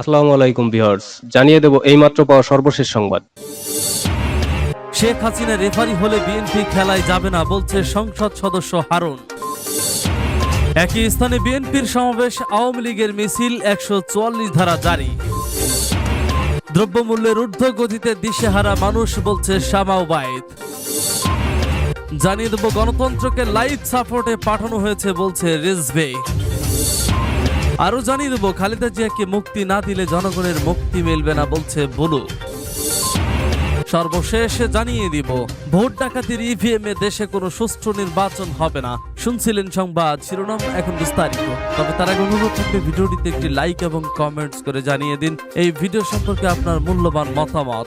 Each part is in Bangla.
আসসালামু আলাইকুম জানিয়ে দেব পাওয়া সর্বশেষ সংবাদ। শেখ হাসিনা রেফারি হলে বিএনপি খেলায় যাবে না বলছে সংসদ সদস্য হারুন। একই স্থানে বিএনপির সমাবেশ আওয়ামী লীগের মিছিল একশো চুয়াল্লিশ ধারা জারি। দ্রব্যমূল্যের ঊর্ধ্ব দিশেহারা মানুষ বলছে শামা ওবায়েদ। জানিয়ে দেব গণতন্ত্রকে লাইভ সাপোর্টে পাঠানো হয়েছে বলছে রিজভে। আরও জানিয়ে দেব, খালেদা জিয়াকে মুক্তি না দিলে জনগণের মুক্তি মিলবে না বলছে বুলু। সর্বশেষ জানিয়ে দিব, ভোট ডাকাতির ইভিএম এ দেশে কোনো সুষ্ঠু নির্বাচন হবে না। শুনছিলেন সংবাদ, শিরোনাম এখন বিস্তারিত। তবে তার আগে অনুরোধ থাকবে ভিডিওটিতে একটি লাইক এবং কমেন্টস করে জানিয়ে দিন। এই ভিডিও সম্পর্কে আপনার মূল্যবান মতামত।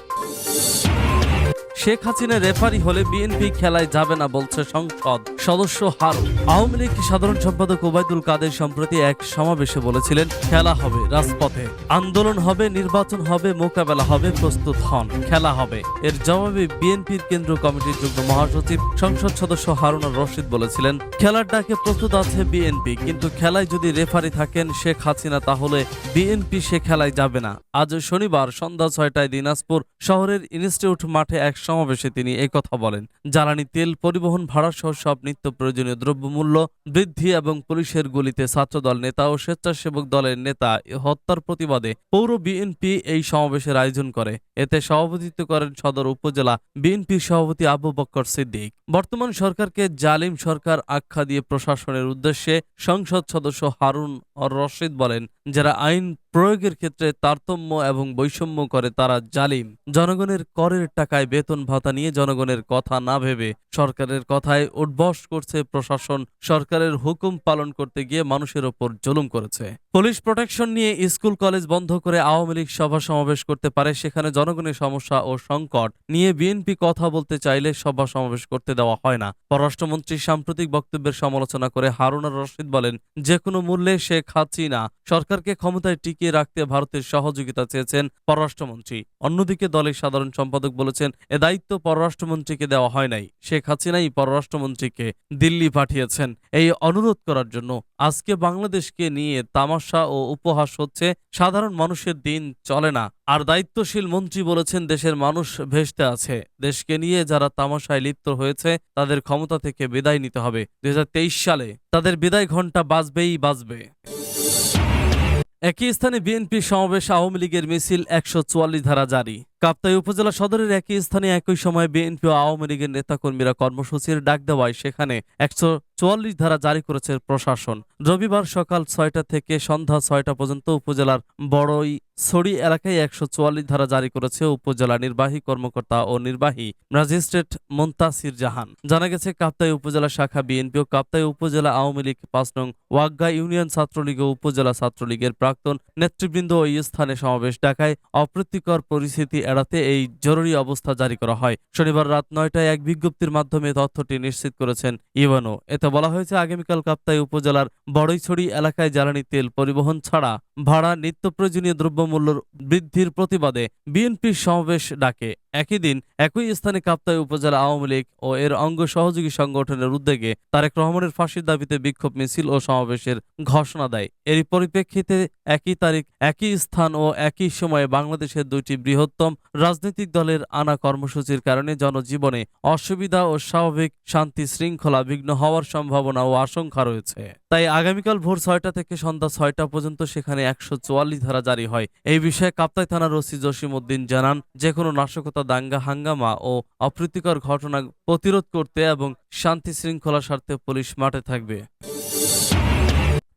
শেখ হাসিনা রেফারি হলে বিএনপি খেলায় যাবে না বলছে সংসদ সদস্য হারু আওয়ামী লীগ সাধারণ সম্পাদক ওবায়দুল কাদের সম্প্রতি এক সমাবেশে বলেছিলেন, খেলা হবে রাজপথে। আন্দোলন হবে, নির্বাচন হবে, মোকাবেলা হবে, প্রস্তুত হন, খেলা হবে। এর জবাবে বিএনপির কেন্দ্রীয় কমিটির যুগ্ম মহাসচিব, সংসদ সদস্য হারুন রশিদ বলেছিলেন, খেলার ডাকে প্রস্তুত আছে বিএনপি, কিন্তু খেলায় যদি রেফারি থাকেন শেখ হাসিনা, তাহলে বিএনপি সে খেলায় যাবে না। আজ শনিবার সন্ধ্যা ছয়টায় দিনাজপুর শহরের ইনস্টিটিউট মাঠে এক সমাবেশে তিনি এই কথা বলেন। জ্বালানি তেল পরিবহন ভাড়া সহ সব নিত্য প্রয়োজনীয় দ্রব্যমূল্য বৃদ্ধি এবং পুলিশের গুলিতে ছাত্রদল নেতা ও স্বেচ্ছাসেবক দলের নেতা হত্যার প্রতিবাদে পৌর বিএনপি এই সমাবেশের আয়োজন করে। এতে সভাপতিত্ব করেন সদর উপজেলা বিএনপির সভাপতি আবু বক্কর সিদ্দিক। বর্তমান সরকারকে জালিম সরকার আখ্যা দিয়ে প্রশাসনের উদ্দেশ্যে সংসদ সদস্য হারুন রশিদ বলেন, যারা আইন প্রয়োগের ক্ষেত্রে তারতম্য এবং বৈষম্য করে তারা জালিম। জনগণের করের টাকায় বেতন ভাতা নিয়ে জনগণের কথা না ভেবে সরকারের কথায় উঠবস করছে প্রশাসন। সরকারের হুকুম পালন করতে গিয়ে মানুষের ওপর জুলুম করেছে। পুলিশ প্রোটেকশন নিয়ে স্কুল, কলেজ বন্ধ করে আওয়ামী লীগ সভা সমাবেশ করতে পারে সেখানে জনগণের সমস্যা ও সংকট। নিয়ে বিএনপি কথা বলতে চাইলে সভা সমাবেশ করতে দেওয়া হয় না। পররাষ্ট্রমন্ত্রী সাম্প্রতিক বক্তব্যের সমালোচনা করে হারুনার রশিদ বলেন যে কোনো মূল্যে শেখ হাসিনা সরকারকে ক্ষমতায় টিকিয়ে রাখতে ভারতের সহযোগিতা চেয়েছেন পররাষ্ট্রমন্ত্রী। অন্যদিকে দলের সাধারণ সম্পাদক বলেছেন, এ দায়িত্ব পররাষ্ট্রমন্ত্রীকে দেওয়া হয় নাই। শেখ হাসিনাই পররাষ্ট্রমন্ত্রীকে দিল্লি পাঠিয়েছেন। এই অনুরোধ করার জন্য আজকে বাংলাদেশকে নিয়ে তামাশা ও উপহাস হচ্ছে। সাধারণ মানুষের দিন চলে না। আর দায়িত্বশীল মন্ত্রী বলেছেন, দেশের মানুষ ভেসতে আছে। দেশকে নিয়ে যারা তামাশায় লিপ্ত হয়েছে, তাদের ক্ষমতা থেকে বিদায় নিতে হবে। দুই হাজার তেইশ সালে তাদের বিদায় ঘণ্টা বাজবেই বাজবে। একই স্থানে বিএনপি সমাবেশ আওয়ামী লীগের মিছিল একশো চুয়াল্লিশ ধারা জারি। কাপ্তাই উপজেলা সদরের একই স্থানে একই সময় বিএনপি ও আওয়ামী লীগের নেতাকর্মীরা কর্মসূচির ডাক দেওয়ায় সেখানে একশো চুয়াল্লিশ ধারা জারি করেছে প্রশাসন। রবিবার সকাল ছয়টা থেকে সন্ধ্যা ছয়টা পর্যন্ত উপজেলার বড়ই ছড়ি এলাকায় একশো চুয়াল্লিশ ধারা জারি করেছে উপজেলা নির্বাহী কর্মকর্তা ও নির্বাহী ম্যাজিস্ট্রেট মোন্তাসির জাহান। জানা গেছে, কাপ্তাই উপজেলা শাখা বিএনপি ও কাপ্তাই উপজেলা আওয়ামী লীগ পাঁচ নং ওয়াগ্গা ইউনিয়ন ছাত্রলীগ ও উপজেলা ছাত্রলীগের প্রাক্তন নেতৃবৃন্দ ওই স্থানে সমাবেশ ডাকায় অপ্রীতিকর পরিস্থিতি এড়াতে এই জরুরি অবস্থা জারি করা হয়। শনিবার রাত নয়টায় এক বিজ্ঞপ্তির মাধ্যমে তথ্যটি নিশ্চিত করেছেন ইভানো। এতে বলা হয়েছে, আগামীকাল কাপ্তাই উপজেলার বড়ইছড়ি এলাকায় জ্বালানি তেল পরিবহন ছাড়া ভাড়া নিত্য প্রয়োজনীয় দ্রব্যমূল্য বৃদ্ধির প্রতিবাদে বিএনপির সমাবেশ ডাকে। একই দিন একই স্থানে কাপ্তাই উপজেলা আওয়ামী লীগ ও এর অঙ্গ সহযোগী সংগঠনের উদ্যোগে তারেক রহমানের ফাঁসির দাবিতে বিক্ষোভ মিছিল ও সমাবেশের ঘোষণা দেয়। এরই পরিপ্রেক্ষিতে একই তারিখ, একই স্থান ও একই সময়ে বাংলাদেশের দুইটি বৃহত্তম রাজনৈতিক দলের আনা কর্মসূচির কারণে জনজীবনে অসুবিধা ও স্বাভাবিক শান্তি শৃঙ্খলা বিঘ্ন হওয়ার সম্ভাবনা ও আশঙ্কা রয়েছে। তাই আগামীকাল ভোর ছয়টা থেকে সন্ধ্যা ছয়টা পর্যন্ত সেখানে একশো চুয়াল্লিশ ধারা জারি হয়। এই বিষয়ে কাপ্তাই থানার ওসি জসিম উদ্দিন জানান যে কোনো নাশকতা দাঙ্গা হাঙ্গামা ও অপ্রীতিকর ঘটনা প্রতিরোধ করতে এবং শান্তি শৃঙ্খলা স্বার্থে পুলিশ মাঠে থাকবে।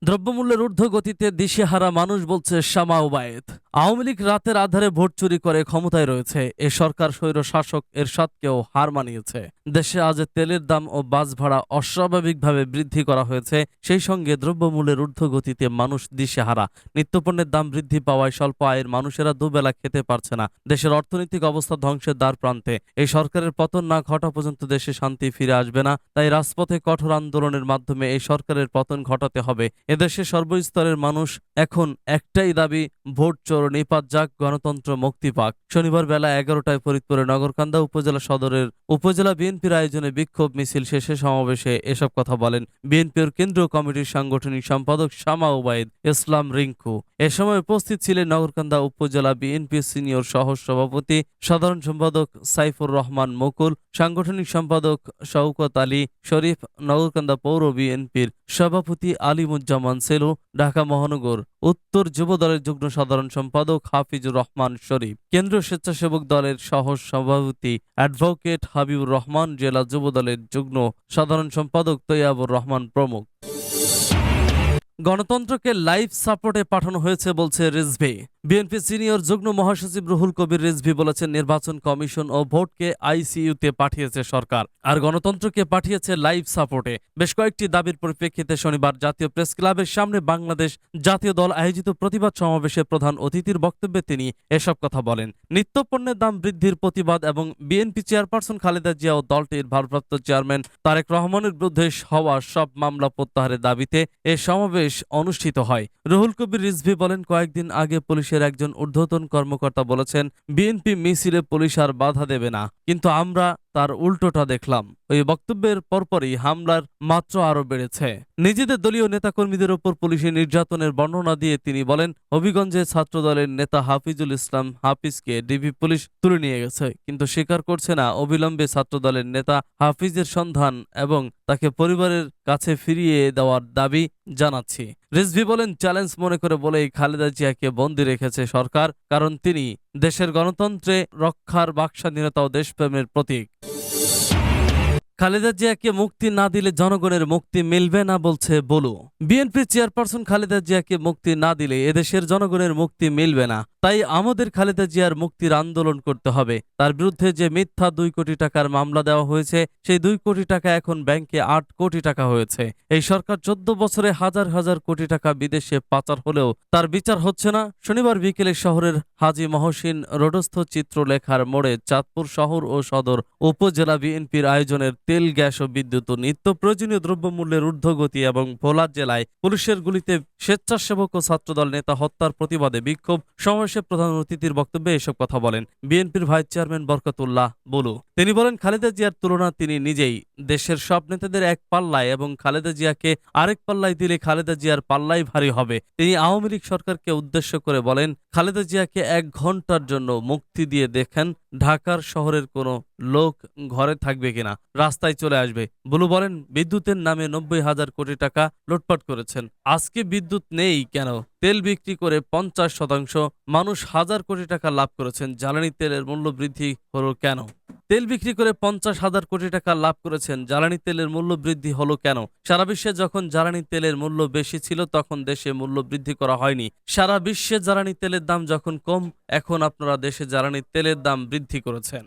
দ্রব্যমূল্যের ঊর্ধ্ব গতিতে দিশেহারা মানুষ বলছে শামা ওবায়েদ। আওয়ামী লীগ রাতের আধারে ভোট চুরি করে ক্ষমতায় রয়েছে। এ সরকার স্বৈর শাসক এরশাদকেও হার মানিয়েছে। দেশে আজ তেলের দাম ও বাস ভাড়া অস্বাভাবিকভাবে বৃদ্ধি করা হয়েছে। সেই সঙ্গে দ্রব্যমূল্যের ঊর্ধ্ব গতিতে মানুষ দিশেহারা। নিত্যপণ্যের দাম বৃদ্ধি পাওয়ায় স্বল্প আয়ের মানুষেরা দুবেলা খেতে পারছে না। দেশের অর্থনৈতিক অবস্থা ধ্বংসের দ্বার প্রান্তে। এই সরকারের পতন না ঘটা পর্যন্ত দেশে শান্তি ফিরে আসবে না। তাই রাজপথে কঠোর আন্দোলনের মাধ্যমে এই সরকারের পতন ঘটাতে হবে। এদেশে সর্বস্তরের মানুষ এখন একটাই দাবি, ভোট চোর, নিপাত যাক গণতন্ত্র, মুক্তি পাক। শনিবার বেলা এগারোটায় ফরিদপুরের নগরকান্দা উপজেলা সদরের উপজেলা বিএনপির আয়োজনে বিক্ষোভ মিছিল শেষে সমাবেশে এসব কথা বলেন বিএনপির কেন্দ্রীয় কমিটির সাংগঠনিক সম্পাদক শামা ওবায়দ ইসলাম রিঙ্কু এ সময় উপস্থিত ছিলেন নগরকান্দা উপজেলা বিএনপি সিনিয়র সহ সভাপতি সাধারণ সম্পাদক সাইফুর রহমান মুকুল, সাংগঠনিক সম্পাদক শওকত আলী শরীফ, নগরকান্দা পৌর বিএনপির সভাপতি আলিমুজ্জামান সেলু ঢাকা মহানগর উত্তর যুব দলের যুগ্ম সাধারণ সম্পাদক হাফিজুর রহমান শরীফ। কেন্দ্রীয় স্বেচ্ছাসেবক দলের সহ সভাপতি অ্যাডভোকেট হাবিবুর রহমান, জেলা যুব দলের যুগ্ম সাধারণ সম্পাদক তৈয়াবুর রহমান প্রমুখ। গণতন্ত্রকে লাইভ সাপোর্টে পাঠানো হয়েছে বলছে রিজভি। বিএনপি সিনিয়র যুগ্ম মহাসচিব রুহুল কবির রিজভি বলেছেন, নির্বাচন কমিশন ও ভোটকে আইসিইউতে পাঠিয়েছে সরকার আর গণতন্ত্রকে পাঠিয়েছে লাইভ সাপোর্টে। বেশ কয়েকটি দাবির পরিপ্রেক্ষিতে শনিবার জাতীয় প্রেস ক্লাবের সামনে বাংলাদেশ জাতীয় দল আয়োজিত প্রতিবাদ সমাবেশে প্রধান অতিথির বক্তব্যে তিনি এসব কথা বলেন। নিত্যপণ্যের দাম বৃদ্ধির প্রতিবাদ এবং বিএনপি চেয়ারপারসন খালেদা জিয়া ও দলটির ভারপ্রাপ্ত চেয়ারম্যান তারেক রহমানের বিরুদ্ধে হওয়া সব মামলা প্রত্যাহারের দাবিতে এ সমাবেশ অনুষ্ঠিত হয়। রুহুল কবির রিজভি বলেন, কয়েকদিন আগে পুলিশের একজন ঊর্ধ্বতন কর্মকর্তা বলেছেন, বিএনপি মিছিলে পুলিশ আর বাধা দেবে না। কিন্তু আমরা তার উল্টোটা দেখলাম। ওই বক্তব্যের পরপরই হামলার মাত্রা আরও বেড়েছে। নিজেদের দলীয় নেতাকর্মীদের ওপর পুলিশের নির্যাতনের বর্ণনা দিয়ে তিনি বলেন, হবিগঞ্জে ছাত্রদলের নেতা হাফিজুল ইসলাম হাফিজকে ডিবি পুলিশ তুলে নিয়ে গেছে, কিন্তু স্বীকার করছে না অবিলম্বে ছাত্রদলের নেতা হাফিজের সন্ধান এবং তাকে পরিবারের কাছে ফিরিয়ে দেওয়ার দাবি জানাচ্ছি। রিজভি বলেন, চ্যালেঞ্জ মনে করে বলেই খালেদা জিয়াকে বন্দী রেখেছে সরকার, কারণ তিনি দেশের গণতন্ত্রে রক্ষার বাকস্বাধীনতা ও দেশপ্রেমের প্রতীক। খালেদা জিয়াকে মুক্তি না দিলে জনগণের মুক্তি মিলবে না বলছে বলু। বিএনপি চেয়ারপারসন খালেদা জিয়াকে মুক্তি না দিলে এদেশের জনগণের মুক্তি মিলবে না। তাই আমাদের খালেদা জিয়ার মুক্তির আন্দোলন করতে হবে। তার বিরুদ্ধে যে মিথ্যা দুই কোটি টাকার মামলা দেওয়া হয়েছে, সেই দুই কোটি টাকা এখন ব্যাংকে আট কোটি টাকা হয়েছে। এই সরকার চোদ্দ বছরে হাজার হাজার কোটি টাকা বিদেশে পাচার হলেও তার বিচার হচ্ছে না। শনিবার বিকেলে শহরের হাজি মহসিন রোডস্থ চিত্রলেখার মোড়ে চাঁদপুর শহর ও সদর উপজেলা বিএনপির আয়োজনের তেল, গ্যাস ও বিদ্যুৎ ও নিত্য প্রয়োজনীয় দ্রব্যমূল্যের ঊর্ধ্বগতি এবং ভোলা জেলায় পুলিশের গুলিতে স্বেচ্ছাসেবক ও ছাত্রদল নেতা হত্যার প্রতিবাদে বিক্ষোভ সমাবেশে প্রধান অতিথির বক্তব্যে এসব কথা বলেন বিএনপির ভাইস চেয়ারম্যান বরকতুল্লাহ বলু। তিনি বলেন, খালেদা জিয়ার তুলনা তিনি নিজেই দেশের সব নেতাদের এক পাল্লায় এবং খালেদা জিয়াকে আরেক পাল্লায় দিলে খালেদা জিয়ার পাল্লাই ভারী হবে। তিনি আওয়ামী লীগ সরকারকে উদ্দেশ্য করে বলেন, খালেদা জিয়াকে এক ঘণ্টার জন্য মুক্তি দিয়ে দেখেন ঢাকার শহরের কোনো লোক ঘরে থাকবে কিনা? রাস্তায় চলে আসবে। বুলু বলেন, বিদ্যুতের নামে নব্বই হাজার কোটি টাকা লুটপাট করেছেন। আজকে বিদ্যুৎ নেই কেন? তেল বিক্রি করে পঞ্চাশ শতাংশ, মানুষ হাজার কোটি টাকা লাভ করেছেন। জ্বালানি তেলের মূল্য বৃদ্ধি হলো কেন? তেল বিক্রি করে পঞ্চাশ হাজার কোটি টাকা লাভ করেছেন, জ্বালানি তেলের মূল্য বৃদ্ধি হলো কেন? সারা বিশ্বে যখন জ্বালানি তেলের মূল্য বেশি ছিল, তখন দেশে মূল্য বৃদ্ধি করা হয়নি। সারা বিশ্বে জ্বালানি তেলের দাম যখন কম, এখন আপনারা দেশে জ্বালানি তেলের দাম বৃদ্ধি করেছেন।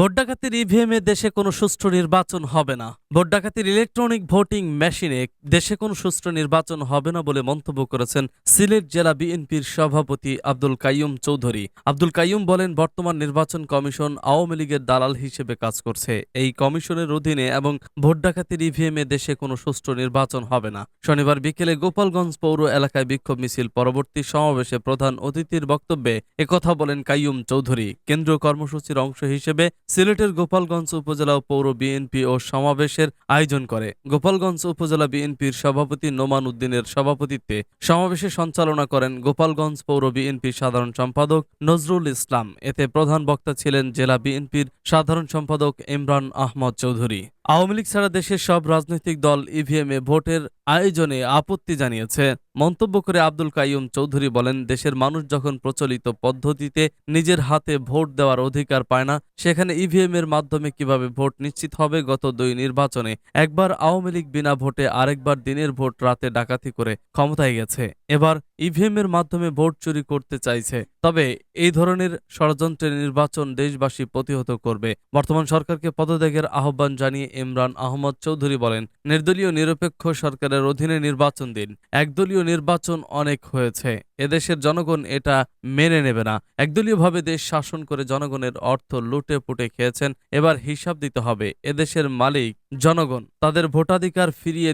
ভোট ডাকাতির ইভিএম এ দেশে কোনো সুষ্ঠু নির্বাচন হবে না। ভোট ডাকাতির ইলেকট্রনিক ভোটিং মেশিনে দেশে কোনো সুষ্ঠু নির্বাচন হবে না বলে মন্তব্য করেছেন সিলেট জেলা বিএনপির সভাপতি আব্দুল কাইয়ুম চৌধুরী। আব্দুল কাইয়ুম বলেন, বর্তমান নির্বাচন কমিশন আওয়ামী লীগের দালাল হিসেবে কাজ করছে। এই কমিশনের অধীনে এবং ভোট ডাকাতির ইভিএম এ দেশে কোনো সুষ্ঠু নির্বাচন হবে না। শনিবার বিকেলে গোপালগঞ্জ পৌর এলাকায় বিক্ষোভ মিছিল। পরবর্তী সমাবেশে প্রধান অতিথির বক্তব্যে একথা বলেন কাইয়ুম চৌধুরী। কেন্দ্রীয় কর্মসূচির অংশ হিসেবে সিলেটের গোপালগঞ্জ উপজেলা পৌর বিএনপি ও সমাবেশের আয়োজন করে। গোপালগঞ্জ উপজেলা বিএনপির সভাপতি নোমান উদ্দিনের সভাপতিত্বে সমাবেশে সঞ্চালনা করেন গোপালগঞ্জ পৌর বিএনপির সাধারণ সম্পাদক নজরুল ইসলাম। এতে প্রধান বক্তা ছিলেন জেলা বিএনপির সাধারণ সম্পাদক ইমরান আহমদ চৌধুরী। আওয়ামী লীগ ছাড়া দেশের সব রাজনৈতিক দল ইভিএমে ভোটের আয়োজনে আপত্তি জানিয়েছে। মন্তব্য করে আব্দুল কাইয়ুম চৌধুরী বলেন, দেশের মানুষ যখন প্রচলিত পদ্ধতিতে নিজের হাতে ভোট দেওয়ার অধিকার পায় না, সেখানে ইভিএম এর মাধ্যমে কীভাবে ভোট নিশ্চিত হবে গত দুই নির্বাচনে? একবার আওয়ামী লীগ বিনা ভোটে আরেকবার দিনের ভোট রাতে ডাকাতি করে ক্ষমতায় গেছে। এবার ইভিএম এর মাধ্যমে ভোট চুরি করতে চাইছে। তবে এই ধরনের ষড়যন্ত্রের নির্বাচন দেশবাসী প্রতিহত করবে। বর্তমান সরকারকে পদত্যাগের আহ্বান জানিয়ে ইমরান আহমদ চৌধুরী বলেন, নির্দলীয় নিরপেক্ষ সরকারের অধীনে নির্বাচন দিন। একদলীয় নির্বাচন অনেক হয়েছে। এদেশের জনগণ এটা মেনে নেবে না। একদলীয়ভাবে দেশ শাসন করে জনগণের অর্থ লুটে পুটে খেয়েছেন, এবার হিসাব দিতে হবে। এদেশের মালিক, জনগণ, তাদের ভোটাধিকার ফিরিয়ে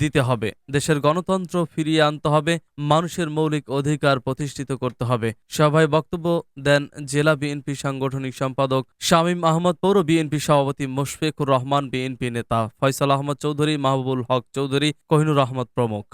দিতে হবে। দেশের গণতন্ত্র ফিরিয়ে আনতে হবে, মানুষের মৌলিক অধিকার প্রতিষ্ঠিত করতে হবে। সভায় বক্তব্য দেন জেলা বিএনপি সাংগঠনিক সম্পাদক শামীম আহমদ, পৌর বিএনপি সভাপতি মুশফিকুর রহমান, বিএনপি নেতা ফয়সাল আহমদ চৌধুরী, মাহবুবুল হক চৌধুরী, কোহিনুর আহমদ প্রমুখ।